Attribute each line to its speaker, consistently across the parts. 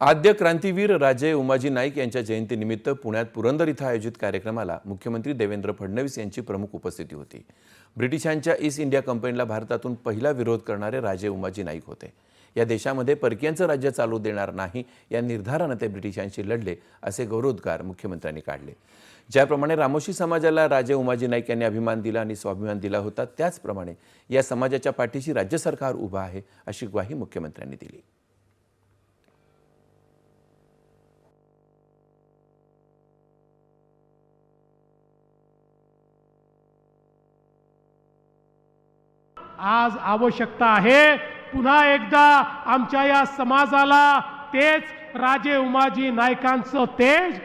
Speaker 1: आद्य क्रांतीवीर राजे उमाजी नाईक यांच्या जयंतीनिमित्त पुण्यात पुरंदर इथं आयोजित कार्यक्रमाला मुख्यमंत्री देवेंद्र फडणवीस यांची प्रमुख उपस्थिती होती. ब्रिटिशांच्या ईस्ट इंडिया कंपनीला भारतातून पहिला विरोध करणारे राजे उमाजी नाईक होते. या देशामध्ये परकीयांचं राज्य चालू देणार नाही या निर्धारानं ते ब्रिटिशांशी लढले असे गौरवोद्गार मुख्यमंत्र्यांनी काढले. ज्याप्रमाणे रामोशी समाजाला राजे उमाजी नाईक यांनी अभिमान दिला आणि स्वाभिमान दिला होता त्याचप्रमाणे या समाजाच्या पाठीशी राज्य सरकार उभं आहे अशी ग्वाही मुख्यमंत्र्यांनी दिली.
Speaker 2: आज आवश्यकता आहे. पुन्हा एकदा आमच्या या समाजाला तेच राजे उमाजी नायकांचं तेज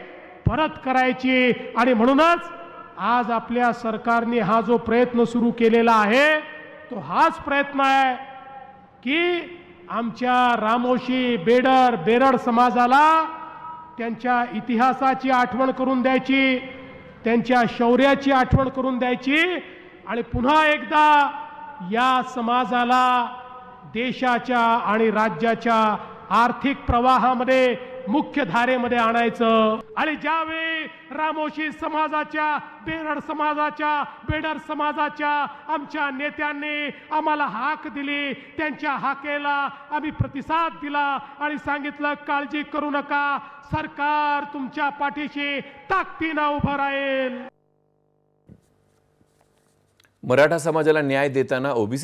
Speaker 2: परत करायची आणि म्हणूनच आज आपल्या सरकारने हा जो प्रयत्न सुरू केलेला आहे तो हाच प्रयत्न आहे की आमच्या रामोशी बेडर बेरड समाजाला त्यांच्या इतिहासाची आठवण करून द्यायची त्यांच्या शौर्याची आठवण करून द्यायची आणि पुन्हा एकदा या समाजाला देशाच्या आणि राज्याच्या आर्थिक प्रवाहामध्ये मुख्य धारेमध्ये आणायचं. आणि ज्यावेळी रामोशी समाजाच्या बेरड समाजाच्या बेडर समाजाच्या आमच्या नेत्यांनी आम्हाला हाक दिली त्यांच्या हाकेला आम्ही प्रतिसाद दिला आणि सांगितलं काळजी करू नका सरकार तुमच्या पाठीशी ताकदीनं उभं राहील.
Speaker 1: मराठा समाजाला न्याय देताना ओबीसी